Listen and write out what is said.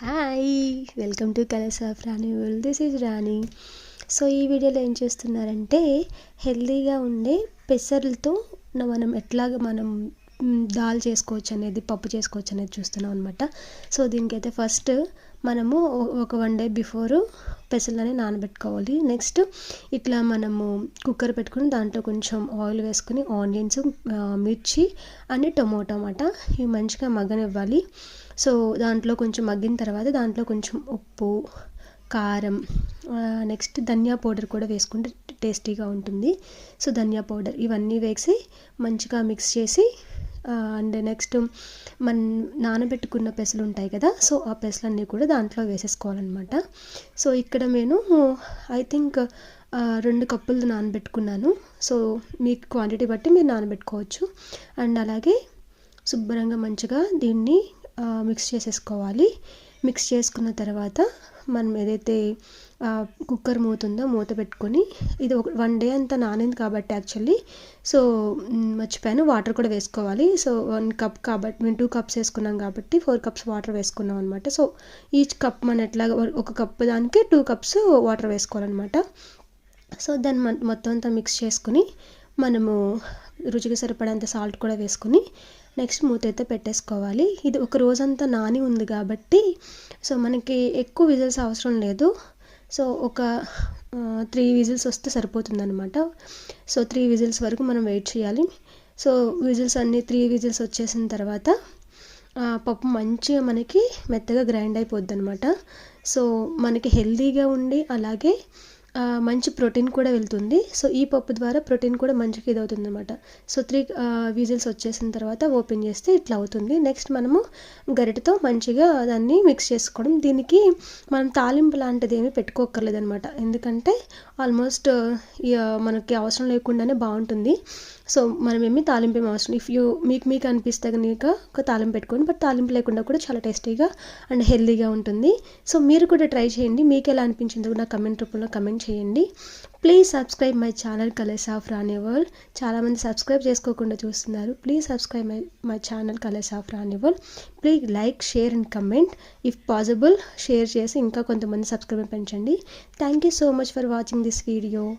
Hi welcome to colours of Rani world. This is Rani. So ఈ వీడియోలో ఏం చేస్తున్నారంటే హెల్తీగా ఉండే పెసర్లతో మనం ఎట్లాగ మనం దాల్ చేసుకోవచ్చు అనేది పప్పు చేసుకోవచ్చు అనేది చూస్తున్నాం అనమాట సో దీనికైతే ఫస్ట్ మనము ఒక వన్ డే బిఫోర్ పెసలని నానబెట్టుకోవాలి. నెక్స్ట్ ఇట్లా మనము కుక్కర్ పెట్టుకుని దాంట్లో కొంచెం ఆయిల్ వేసుకుని ఆనియన్స్ మిర్చి అని టొమాటో అన్నమాట. ఇవి మంచిగా మగ్గనివ్వాలి. సో దాంట్లో కొంచెం మగ్గిన తర్వాత దాంట్లో కొంచెం ఉప్పు కారం నెక్స్ట్ ధనియా పౌడర్ కూడా వేసుకుంటే టేస్టీగా ఉంటుంది. సో ధనియా పౌడర్ ఇవన్నీ వేసి మంచిగా మిక్స్ చేసి అండ్ నెక్స్ట్ మన నానబెట్టుకున్న పెసలు ఉంటాయి కదా సో ఆ పెసలన్నీ కూడా దాంట్లో వేసేసుకోవాలన్నమాట. సో ఇక్కడ నేను ఐ థింక్ రెండు కప్పులు నానబెట్టుకున్నాను. సో మీ క్వాంటిటీ బట్టి మీరు నానబెట్టుకోవచ్చు. అండ్ అలాగే శుభ్రంగా మంచిగా దీన్ని మిక్స్ చేసేసుకోవాలి. మిక్స్ చేసుకున్న తర్వాత మనం ఏదైతే కుక్కర్ మూత ఉందో మూత పెట్టుకొని ఇది ఒక వన్ డే అంతా నానింది కాబట్టి యాక్చువల్లీ సో మర్చిపోయాను. వాటర్ కూడా వేసుకోవాలి. సో వన్ కప్ కాబట్టి మేము టూ కప్స్ వేసుకున్నాం కాబట్టి ఫోర్ కప్స్ వాటర్ వేసుకున్నాం అనమాట సో ఈచ్ కప్ మన ఎట్లా ఒక కప్ దానికి టూ కప్స్ వాటర్ వేసుకోవాలన్నమాట. సో దాన్ని మొత్తం అంతా మిక్స్ చేసుకుని మనము రుచికి సరిపడంత సాల్ట్ కూడా వేసుకుని నెక్స్ట్ మూత అయితే పెట్టేసుకోవాలి. ఇది ఒక రోజంతా నాని ఉంది కాబట్టి సో మనకి ఎక్కువ విజిల్స్ అవసరం లేదు. సో ఒక త్రీ విజిల్స్ వస్తే సరిపోతుందనమాట సో త్రీ విజిల్స్ వరకు మనం వెయిట్ చేయాలి. సో విజిల్స్ అన్నీ త్రీ విజిల్స్ వచ్చేసిన తర్వాత పప్పు మంచిగా మనకి మెత్తగా గ్రైండ్ అయిపోద్ది అనమాట సో మనకి హెల్తీగా ఉండి అలాగే మంచి ప్రోటీన్ కూడా వెళ్తుంది. సో ఈ పప్పు ద్వారా ప్రోటీన్ కూడా మంచిగా ఇది అనమాట సో త్రీ విజిల్స్ వచ్చేసిన తర్వాత ఓపెన్ చేస్తే ఇట్లా అవుతుంది. నెక్స్ట్ మనము గరిటతో మంచిగా దాన్ని మిక్స్ చేసుకోవడం. దీనికి మనం తాలింపు లాంటిది ఏమీ పెట్టుకోకర్లేదు అనమాట ఎందుకంటే ఆల్మోస్ట్ మనకి అవసరం లేకుండానే బాగుంటుంది. సో మనం ఏమి తాలింపు ఏమి అవసరం. ఇఫ్ యూ మీకు మీకు అనిపిస్తే కనుక ఒక తాలింపు పెట్టుకోండి. బట్ తాలింపు లేకుండా కూడా చాలా టేస్టీగా అండ్ హెల్దీగా ఉంటుంది. సో మీరు కూడా ట్రై చేయండి. మీకు ఎలా అనిపించిందో నా కమెంట్ రూపంలో కమెంట్ చేయండి. Please subscribe my channel colours of Rani world చాలామంది సబ్స్క్రైబ్ చేసుకోకుండా చూస్తున్నారు. Please subscribe my my channel colours of Rani world please like share and comment if possible share చేసి ఇంకా కొంతమంది సబ్స్క్రైబర్ పెంచండి. Thank you so much for watching this video